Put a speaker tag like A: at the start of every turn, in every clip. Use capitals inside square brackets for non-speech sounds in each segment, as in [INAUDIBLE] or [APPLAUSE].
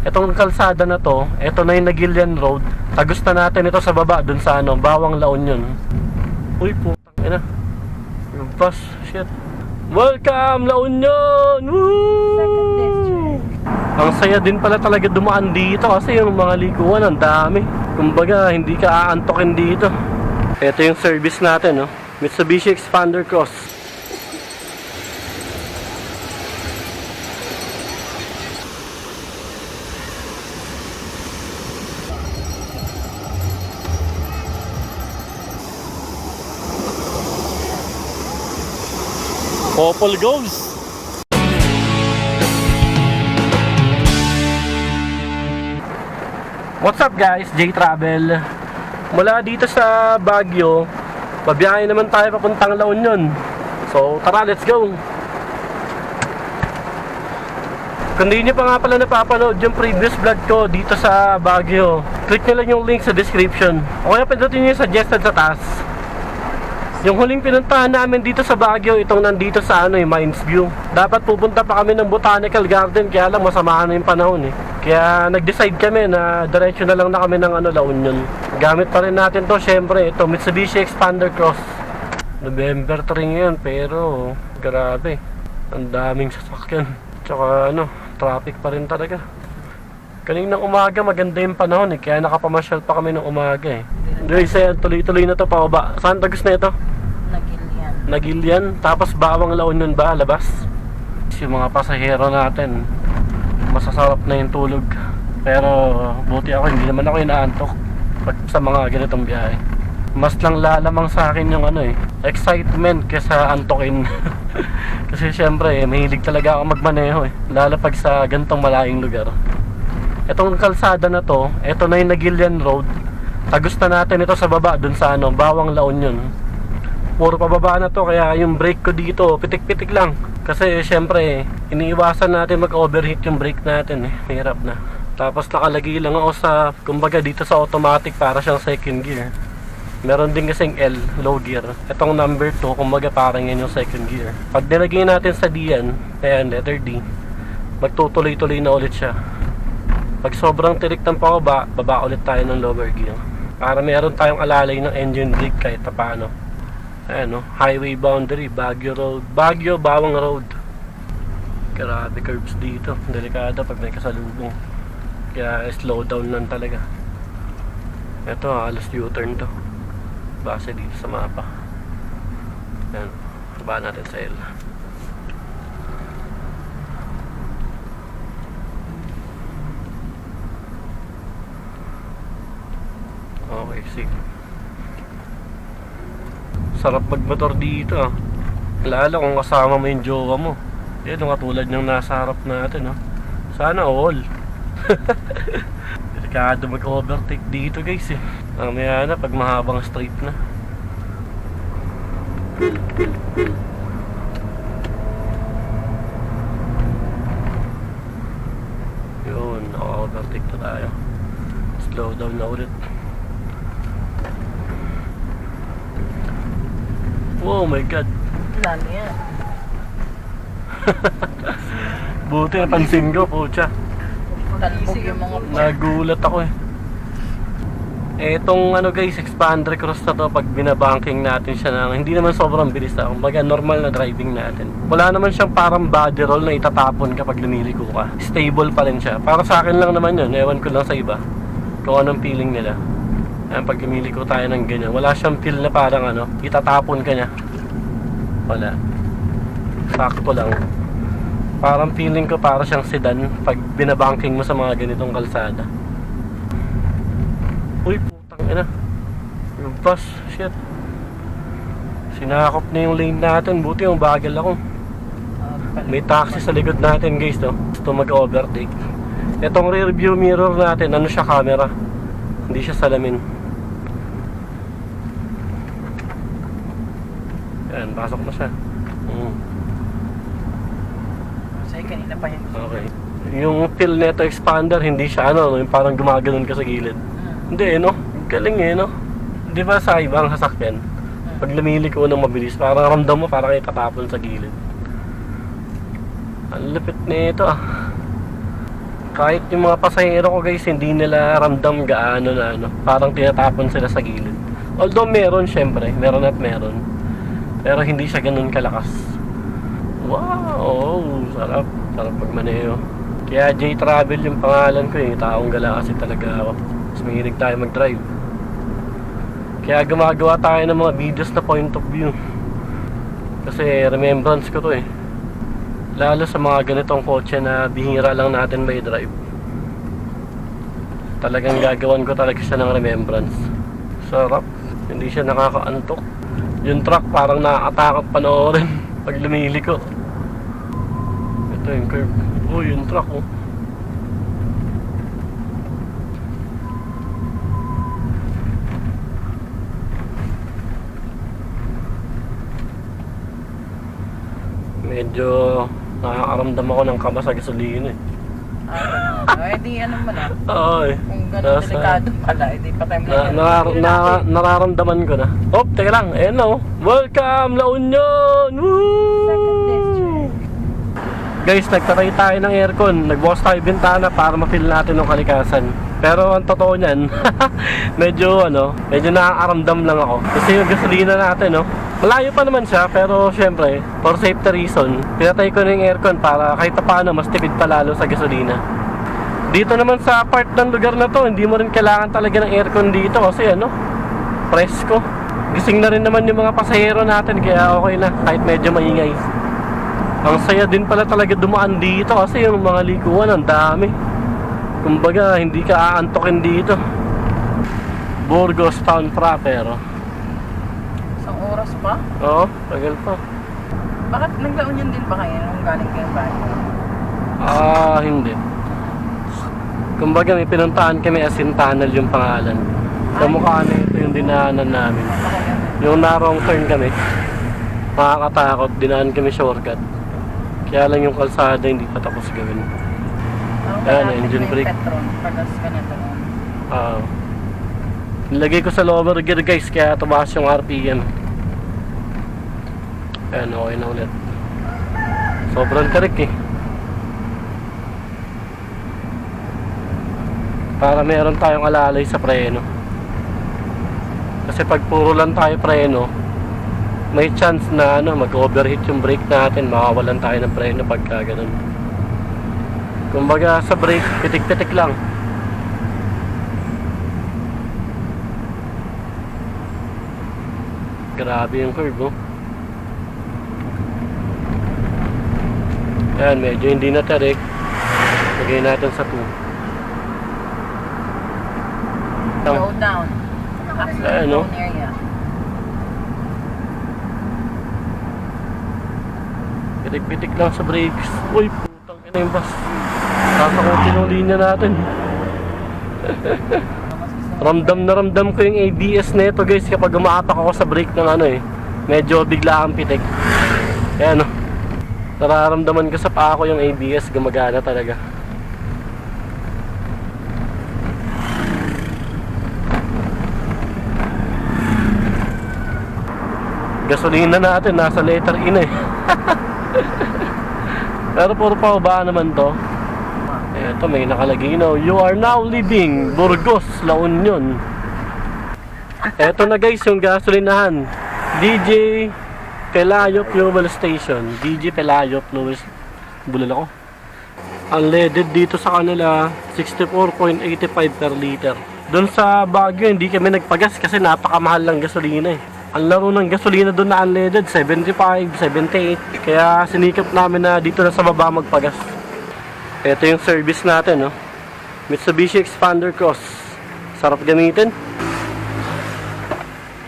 A: Itong kalsada na to, ito na yung Nagilian Road. Tagos na natin ito sa baba, dun sa ano, Bawang La Union. Uy, putang ina. Yung bus, shit. Welcome, La Union! Woo! Ang saya din pala talaga dumaan dito kasi yung mga likuan, ang dami. Kumbaga, hindi ka aantokin dito. Ito yung service natin, no? Mitsubishi Expander Cross. Popol goes! What's up guys? J Travel. Mula dito sa Baguio, pabiyahe naman tayo papuntang La Union. So tara, let's go! Kung di nyo pa nga pala napapanood yung previous vlog ko dito sa Baguio, click nyo lang yung link sa description. O kaya pindutin nyo yung suggested sa taas. Yung huling pinuntahan namin dito sa Baguio, itong nandito sa ano, eh, Mines View. Dapat pupunta pa kami ng Botanical Garden, kaya lang masama na yung panahon eh. Kaya nag-decide kami na diretso na lang na kami ng ano, La Union. Gamit pa rin natin to, syempre, ito Mitsubishi Expander Cross. November 3 ngayon, pero grabe. Ang daming sasakyan. Tsaka ano, traffic pa rin talaga. Kaninang umaga maganda yung panahon eh, kaya nakapamasyal pa kami ng umaga eh. Eh, tuloy-tuloy na to pababa. Saan tagos na ito?
B: Nagilian.
A: Nagilian, tapos Bawang La Union ba, labas? Yung mga pasahero natin, masasarap na yung tulog. Pero buti ako, hindi naman ako inaantok pag sa mga ganitong biyahe. Mas lang lalamang sa akin yung ano eh, excitement kesa antokin. [LAUGHS] Kasi syempre, eh, mahilig talaga ako magmaneho eh. Lalo pag sa gantong malayong lugar. Itong kalsada na to, ito na yung Nagilian Road. Tagos na natin ito sa baba, dun sa ano, Bawang La Union. Puro pababa na to, kaya yung brake ko dito, pitik-pitik lang. Kasi syempre, iniiwasan natin mag-overheat yung brake natin eh. Hirap na. Tapos nakalagay lang ako sa, kumbaga dito sa automatic para siyang second gear. Meron din kasing L, low gear. Itong number 2, kumbaga parang yan yung second gear. Pag nilagay natin sa D yan, ayan, letter D, magtutuloy-tuloy na ulit siya. Pag sobrang tirik ng pababa, baba ulit tayo ng lower gear. Para meron tayong alalay ng engine brake kahit pa paano. Ayan no, highway boundary, Baguio Road, Baguio Bawang Road. Grabe curbs dito, delikado pag may kasalubong. Kaya slow down lang talaga. Ito halos U-turn to. Base dito sa mapa. Ayan, baba natin sa L. Sige. Sarap magmotor dito ah. Lalo kung kasama mo yung jowa mo. Yan ang katulad ng nasa harap natin ah. Sana all. [LAUGHS] Delikado mag-overtake dito guys eh. Mamaya na pag mahabang straight na. Yun, naka-overtake na tayo. Slow down na ulit. Oh my god.
B: Lalo yan. [LAUGHS]
A: Buti napansin ko, pucha.
B: Talbog yung mga
A: Nagulat ako eh. Etong ano guys, expander cross na to pag binabanking natin siya na hindi naman sobrang bilis na. Kumbaga normal na driving natin. Wala naman siyang parang body roll na itatapon kapag lumiliko ka. Stable pa rin siya. Para sa akin lang naman yun. Ewan ko lang sa iba. Kung anong feeling nila. Ayan, pag lumiliko tayo ng ganyan. Wala siyang feel na parang ano, itatapon ka niya. Wala. Sakto lang. Parang feeling ko para siyang sedan pag binabanking mo sa mga ganitong kalsada. Uy, putang ina. Yung bus, shit. Sinakop na yung lane natin. Buti yung bagal ako. May taxi sa likod natin guys no. Gusto mag-overtake. Itong rear view mirror natin, ano siya camera. Hindi siya salamin. Yan, pasok na siya. Mm.
B: Sa'yo kanina pa yun.
A: Okay. Yung feel neto expander, hindi siya ano, yung parang gumaganon ka sa gilid. Hindi eh, no? Galing eh, no? Di ba sa ibang sasakyan, pag lumiliko ng mabilis, parang ramdam mo parang kayo tatapon sa gilid. Ang lupit na ito ah. Kahit yung mga pasahero ko guys, hindi nila ramdam gaano na ano. Parang tinatapon sila sa gilid. Although meron syempre, meron at meron. Pero hindi siya ganun kalakas. Wow! Sarap. Sarap magmaneho. Kaya J Travel yung pangalan ko eh. Taong gala kasi talaga ako. Mas mahilig tayo mag-drive. Kaya gumagawa tayo ng mga videos na point of view. Kasi remembrance ko to eh. Lalo sa mga ganitong kotse na bihira lang natin may drive. Talagang gagawan ko talaga siya ng remembrance. Sarap. Hindi siya nakakaantok. Yung truck parang nakakatakot panoorin [LAUGHS] pag lumiliko. Ito yung curve. Oh, yung truck oh. Medyo nakakaramdam ako ng kaba sa gasolina eh.
B: Eh di ano mo na.
A: Oo eh.
B: Kung gano'n
A: Nasa-
B: delikado pala, eh di patay mo
A: Na,
B: na.
A: na, na, nararamdaman ko na. Oh, teka lang. Ayan na oh. Welcome, La Union!
B: Second
A: Woo!
B: district.
A: Guys, nagtatay tayo ng aircon. Nagbukas tayo bintana para ma-feel natin ng kalikasan. Pero ang totoo niyan, [LAUGHS] medyo ano, medyo nakakaramdam lang ako. Kasi yung gasolina natin, no? Malayo pa naman siya, pero syempre, for safety reason, pinatay ko na yung aircon para kahit pa paano, mas tipid pa lalo sa gasolina. Dito naman sa part ng lugar na to, hindi mo rin kailangan talaga ng aircon dito kasi ano, presko. Gising na rin naman yung mga pasahero natin, kaya okay na, kahit medyo maingay. Ang saya din pala talaga dumaan dito kasi yung mga likuan ang dami. Kumbaga, hindi ka aantokin dito. Burgos Town proper.
B: Isang oras pa?
A: Oo, tagal pa.
B: Bakit naglaon yun din ba kayo nung galing kayo ba?
A: Ah, hindi. Kumbaga, may pinuntahan kami asin tunnel yung pangalan. Kamukha na ito yung dinaanan namin. Yung na-wrong turn kami, makakatakot, dinaan kami shortcut. Kaya lang yung kalsada hindi pa tapos gawin. Ayan, engine brake.
B: Petron, pagas ganito nun.
A: Ah. nilagay ko sa lower gear guys, kaya tumaas yung RPM. Ayan, okay na ulit. Sobrang tarik eh. Para meron tayong alalay sa preno. Kasi pag puro lang tayo preno, may chance na ano, mag-overheat yung brake natin, makawalan tayo ng preno pagka ganun. Kumbaga sa brake, pitik-pitik lang. Grabe yung curve, oh. Ayan, medyo hindi na tarik. Lagay natin sa 2.
B: Slow down.
A: Ayan, no?
B: Zone area.
A: Pitik-pitik lang sa brakes. Uy, putang ina yung bus. Sasakutin yung linya natin. [LAUGHS] ramdam na ramdam ko yung ABS na ito guys kapag umaapak ako sa brake ng ano eh. Medyo bigla ang pitik. Ayan o. Nararamdaman ko sa paa ko yung ABS gumagana talaga. Gasolina natin nasa letter na eh. [LAUGHS] Pero puro pa naman to. Eto, may nakalagay na. You are now leaving Burgos, La Union. Eto na guys, yung gasolinahan. DJ Pelayo Fuel Station. DJ Pelayo Fuel Bulal ako. Unleaded dito sa kanila, 64.85 per liter. Doon sa Baguio, hindi kami nagpagas kasi napakamahal lang gasolina eh. Ang laro ng gasolina doon na unleaded, 75, 78. Kaya sinikap namin na dito na sa baba magpagas. Ito yung service natin, no? Mitsubishi Expander Cross. Sarap gamitin.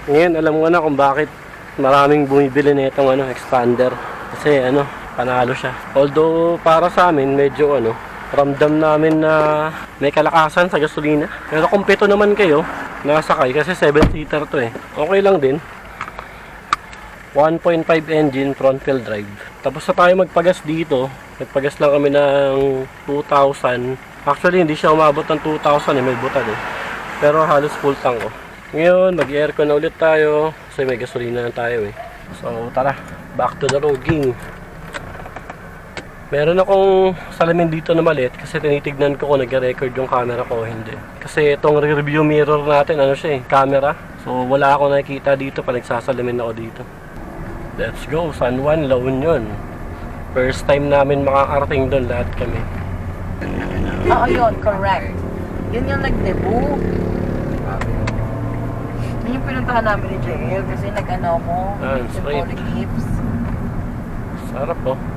A: Ngayon, alam ko na kung bakit maraming bumibili na itong ano, expander. Kasi ano, panalo siya. Although para sa amin, medyo ano, ramdam namin na may kalakasan sa gasolina. Pero kung pito naman kayo, nakasakay kasi 7-seater to eh. Okay lang din. 1.5 engine front wheel drive. Tapos na tayo magpagas dito. Nagpagas lang kami ng 2,000. Actually, hindi siya umabot ng 2,000 eh. May butad eh. Pero halos full tank ko. Ngayon, mag-aircon na ulit tayo. Kasi may gasolina na tayo eh. So, tara. Back to the road, ging. Meron akong salamin dito na maliit kasi tinitignan ko kung nag-record yung camera ko o hindi. Kasi itong rear-view mirror natin, ano siya eh, camera. So wala ako nakikita dito pa nagsasalamin ako dito. Let's go, San Juan, La Union. First time namin makakarating doon lahat kami.
B: Oo, yun, correct. Yun yung nag-debut. Yun yung pinuntahan namin ni JL kasi nag-ano ko,
A: Ah,
B: symbolic gifts.
A: Sarap oh.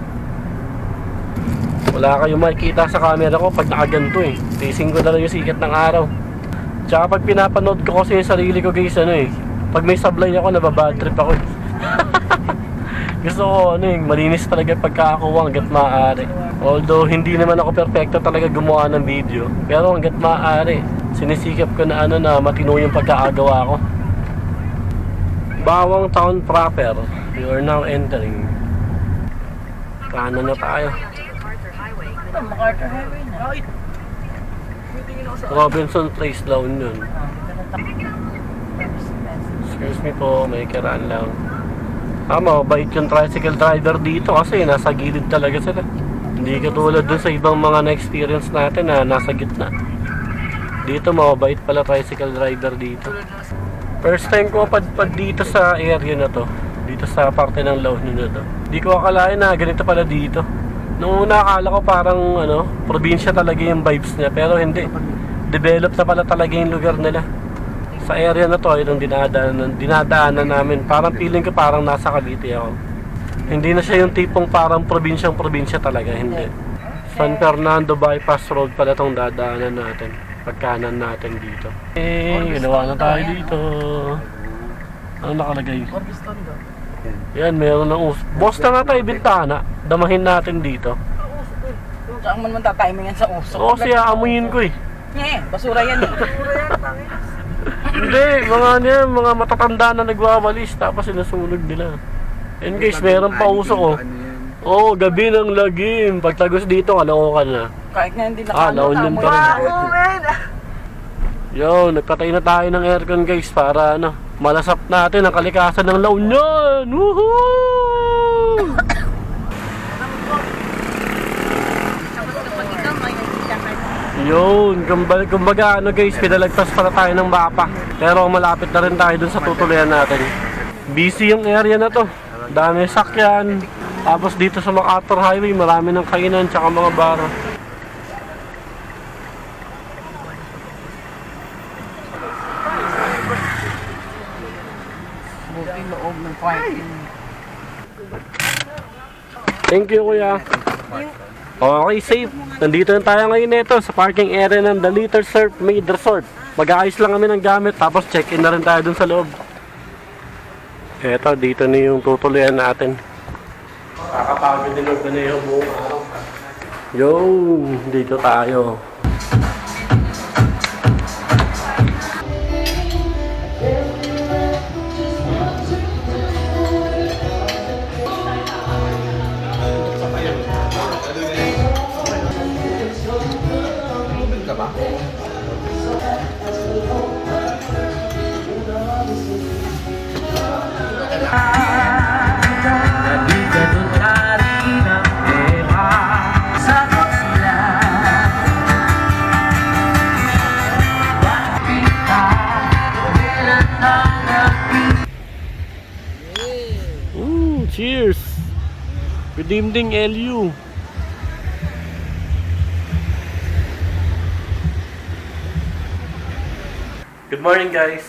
A: Wala kayong makikita sa camera ko pag nakaganto eh. Facing ko na lang yung sikat ng araw. Tsaka pag pinapanood ko kasi yung sarili ko guys ano eh. Pag may sablay ako nababad trip ako eh. [LAUGHS] Gusto ko ano eh, malinis talaga pagkakakuha hanggat maaari. Although hindi naman ako perfecto talaga gumawa ng video. Pero hanggat maaari, sinisikap ko na ano na matino yung pagkakagawa ko. Bawang Town proper, you are now entering. Kanan na tayo.
B: Ito, MacArthur Highway na.
A: Robinson Place Laon yun.
B: Ah.
A: Excuse me po, may kiraan lang. Tama, mabait yung tricycle driver dito kasi nasa gilid talaga sila. Hindi katulad dun sa ibang mga na-experience natin na nasa gitna. Dito mabait pala tricycle driver dito. First time ko mapadpad dito sa area na to. Dito sa parte ng Union na to. Hindi ko akalain na ganito pala dito. Nung una akala ko parang ano, probinsya talaga yung vibes niya. Pero hindi. Develop na pala talaga yung lugar nila. Sa area na to ay nung dinadaanan, dinadaanan namin. Parang feeling ko parang nasa Cavite ako. Hindi na siya yung tipong parang probinsyang probinsya talaga hindi. San Fernando Bypass Road pala tong dadaanan natin pagkanan natin dito. Eh ginawa na tayo dito. Ano nakalagay?
B: Orbiston do.
A: yan meron ng us boss na nga tayo bintana damahin natin dito
B: Saan mo naman tatimingan sa uso?
A: oo siya amuyin ko eh
B: Nye, basura yan eh. [LAUGHS]
A: Hindi, mga ano yan, mga matatanda na nagwawalis tapos sinusunog nila. And guys, meron pa uso ko. Oo, oh, gabi ng lagim. Pagtagos dito, kalokan na.
B: Kahit nga hindi
A: Ah,
B: nakano,
A: laon yun pa rin.
B: namoy.
A: Yo, nagpatay na tayo ng aircon guys para ano, malasap natin ang kalikasan ng La Union. Woohoo! Yun, kumbag, kumbaga ano guys, pinalagpas pala tayo ng mapa. Pero malapit na rin tayo dun sa tutuloyan natin. Busy yung area na to. Dami sakyan. Tapos dito sa MacArthur Highway, marami ng kainan tsaka mga bar.
B: Buti loob ng parking.
A: Thank you, kuya. Okay, safe. Nandito na tayo ngayon nito sa parking area ng The Little Surf Made Resort. Mag-aayos lang kami ng gamit tapos check-in na rin tayo dun sa loob. Eto, dito na yung tutuloyan natin. Kakapagod din ang ganyan buong araw. Yo, dito tayo. Evening, LU. Good morning guys!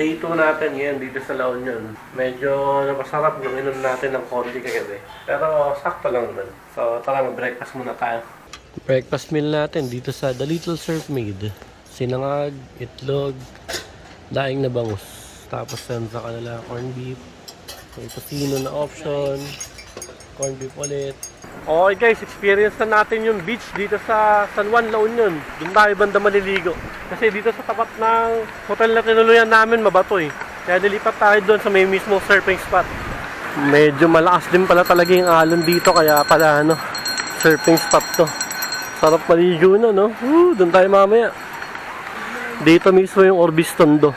A: Day 2 natin yan dito sa La Union. Medyo napasarap yung inom natin ng konti kagabi. Pero sakto lang naman. So tara mag-breakfast muna tayo. Breakfast meal natin dito sa The Little Surf Maid. Sinangag, itlog, daing na bangus. Tapos yan sa kanila corned beef. May tocino na option. Corned beef ulit. Okay guys, experience na natin yung beach dito sa San Juan, La Union. Doon tayo banda maliligo. Kasi dito sa tapat ng hotel na tinuluyan namin, mabato eh. Kaya nilipat tayo doon sa may mismo surfing spot. Medyo malakas din pala talaga yung alon dito, kaya pala ano, surfing spot to. Sarap maligo na, no? Woo, doon tayo mamaya. Dito mismo yung Orbiston do.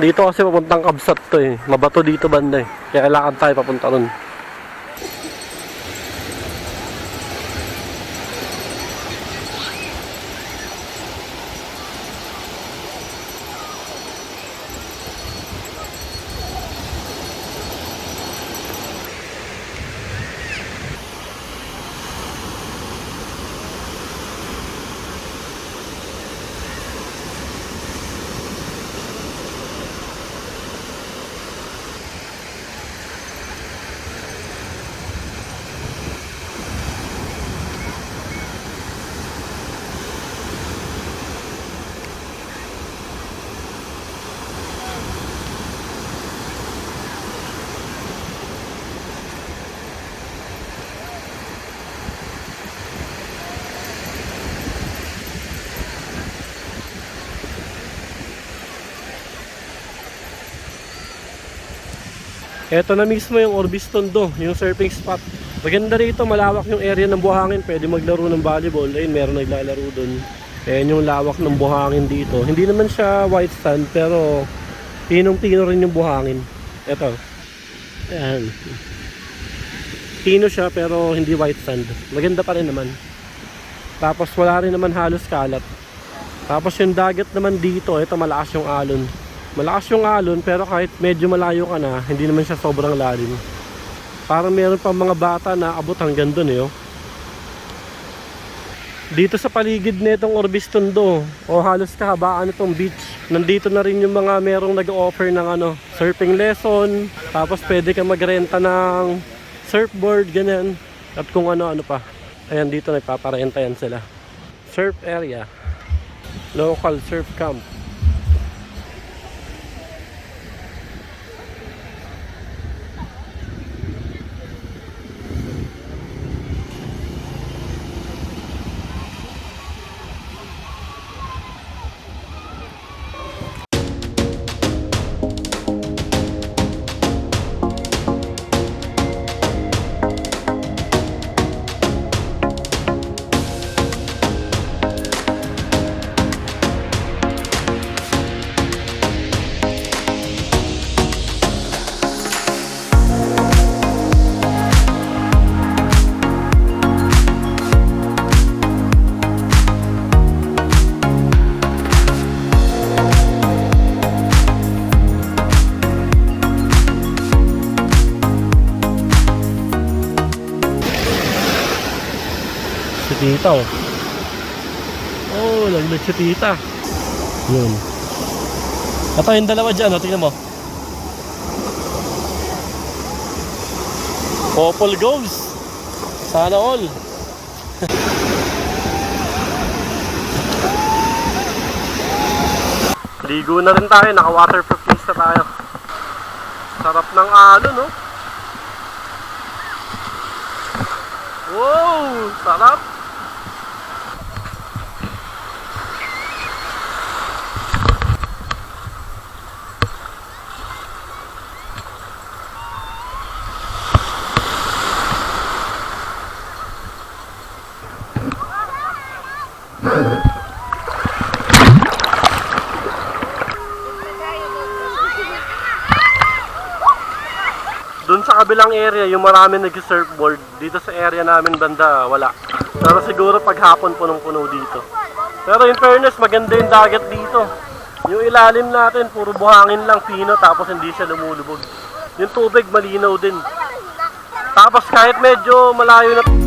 A: Dito kasi papuntang Kabsat to eh. Mabato dito banda eh. Kaya kailangan tayo papunta ron. Ito na mismo yung Orbis Tondo, yung surfing spot. Maganda rito, malawak yung area ng buhangin. Pwede maglaro ng volleyball. Ayun, meron naglalaro dun. Ayan yung lawak ng buhangin dito. Hindi naman siya white sand, pero pinong-pino rin yung buhangin. Ito. Ayan. Pino siya, pero hindi white sand. Maganda pa rin naman. Tapos wala rin naman halos kalat. Tapos yung dagat naman dito, ito malakas yung alon. Malakas yung alon pero kahit medyo malayo ka na, hindi naman siya sobrang lalim. Parang meron pang mga bata na abot hanggang doon eh. Oh. Dito sa paligid nitong Orbis Tondo o halos kahabaan nitong beach, nandito na rin yung mga merong nag-offer ng ano, surfing lesson, tapos pwede ka magrenta ng surfboard, ganyan, at kung ano-ano pa. Ayan, dito nagpaparenta yan sila. Surf area. Local surf camp. Tita oh. Oh, laglag si tita. Yun. Ito yung dalawa dyan, oh. tingnan mo. Popol goals. Sana all. [LAUGHS] Ligo na rin tayo, naka waterproof face na tayo. Sarap ng alon, no? Wow! Sarap! Doon sa kabilang area, yung marami nag-surfboard, dito sa area namin banda, wala. Pero siguro pag hapon punong-puno dito. Pero in fairness, maganda yung dagat dito. Yung ilalim natin, puro buhangin lang, pino, tapos hindi siya lumulubog. Yung tubig, malinaw din. Tapos kahit medyo malayo na...